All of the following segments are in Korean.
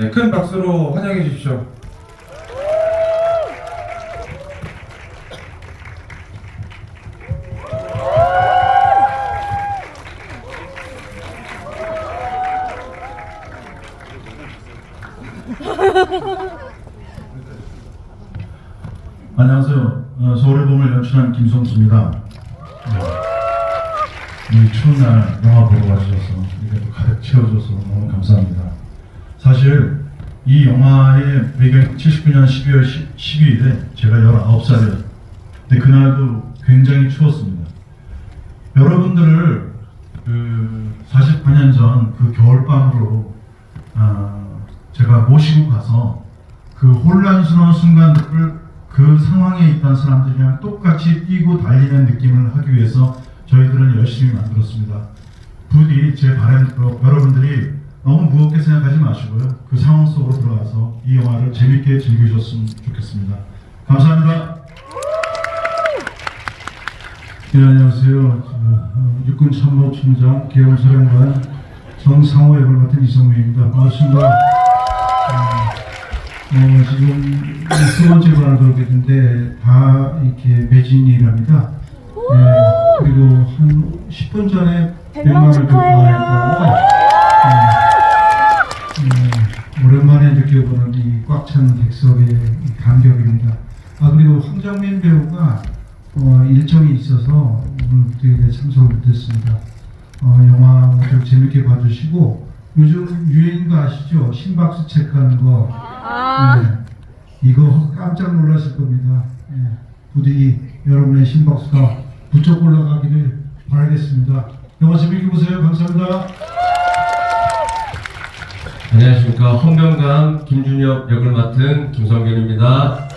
네, 큰 박수로 환영해 주십시오. 어, 김성수입니다. 네. 이 추운 날 영화 보러 와주셔서 이렇게 또 가득 채워줘서 너무 감사합니다. 사실 이 영화의 배경 79년 12월 10, 12일에 제가 19살이었어요. 근데 그날도 굉장히 추웠습니다. 여러분들을 그 48년 전 그 겨울밤으로 아, 제가 모시고 가서 그 혼란스러운 순간들을 그 상황에 있던 사람들이랑 똑같이 뛰고 달리는 느낌을 하기 위해서 저희들은 열심히 만들었습니다. 부디 제 바람대로 여러분들이 너무 무겁게 생각하지 마시고요. 그 상황 속으로 들어가서 이 영화를 재밌게 즐기셨으면 좋겠습니다. 감사합니다. 네, 안녕하세요. 저, 어, 육군 참모총장 계엄사령관 정상호 역을 맡은 이성민입니다. 반갑습니다. 어, 어, 지금 세 번째 반을 돌게 됐는데 다 이렇게 매진이랍니다. 네, 그리고 한 10분 전에 100만을 돌파했다고 느껴보는 이꽉 찬 객석의 이 감격입니다. 아 그리고 황정민 배우가 어, 일정이 있어서 오늘 무대에 참석을 못했습니다. 어, 영화 모두 재밌게 봐주시고 요즘 유행인 거 아시죠? 심박수 체크하는 거. 네, 이거 깜짝 놀라실 겁니다. 예, 부디 여러분의 심박수가 부쩍 올라가기를 바라겠습니다. 영화 재밌게 보세요. 감사합니다. 안녕하십니까 헌병감 김준엽 역을 맡은 김성균입니다.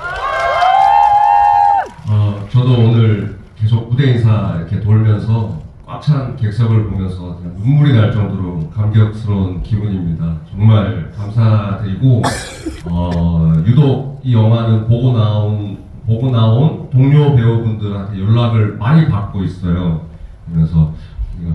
어, 저도 오늘 계속 무대 인사 이렇게 돌면서 꽉 찬 객석을 보면서 눈물이 날 정도로 감격스러운 기분입니다. 정말 감사드리고 어, 유독 이 영화는 보고 나온 보고 나온 동료 배우분들한테 연락을 많이 받고 있어요. 그래서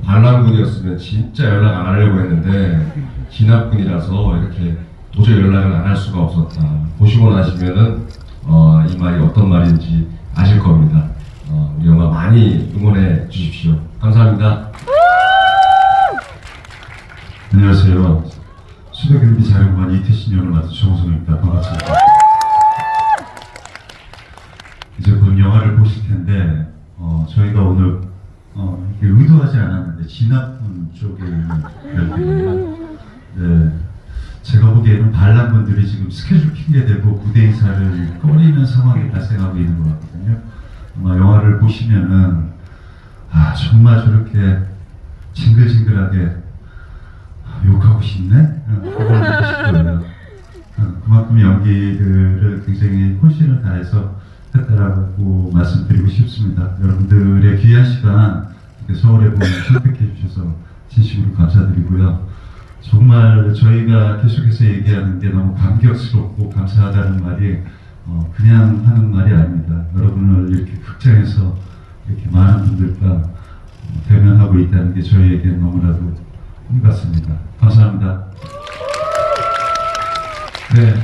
반란군이었으면 진짜 연락 안 하려고 했는데 진압군이라서 이렇게 도저히 연락을 안 할 수가 없었다. 보시고 나시면은 어, 이 말이 어떤 말인지 아실 겁니다. 어, 우리 영화 많이 응원해 주십시오. 감사합니다. 안녕하세요. 수도경비 자령관 이태신 역을 맡은 정성입니다. 반갑습니다. 이제 곧 영화를 보실 텐데 어, 저희가 오늘 어, 의도하지 않았는데 진압군 쪽에 있는. 네, 제가 보기에는 반란군들이 지금 스케줄 핑계대고 무대 인사를 꺼리는 상황이 발생하고 있는 것 같거든요. 아마 영화를 보시면은 아 정말 저렇게 징글징글하게 아, 욕하고 싶네? 어. 어, 그만큼 연기를 굉장히 혼신을 다해서 했다라고 말씀드리고 싶습니다. 여러분들의 귀한 시간 서울에 보면 선택해 주셔서 진심으로 감사드리고요. 정말 저희가 계속해서 얘기하는 게 너무 감격스럽고 감사하다는 말이 어, 그냥 하는 말이 아닙니다. 여러분을 이렇게 극장에서 이렇게 많은 분들과 어, 대면하고 있다는 게 저희에게 너무나도 힘 같습니다. 감사합니다.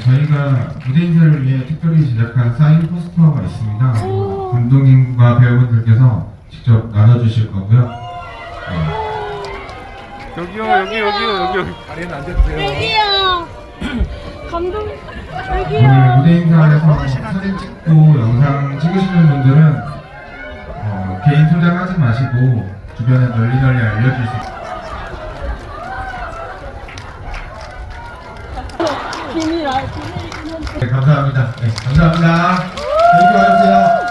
네, 저희가 무대 인사를 위해 특별히 제작한 사인 포스터가 있습니다. 어, 감독님과 배우분들께서 직접 나눠주실 거고요. 네. 여기요 여기 여기요 여기 여기요. 감동. 오늘 여기요. 무대 인사에서 사진 찍고 영상 찍으시는 분들은 어, 개인 소장하지 마시고 주변에 널리 널리 알려주세요. 비밀 알 비밀이긴 한데. 네, 감사합니다. 네, 감사합니다. 재밌게 봐주세요.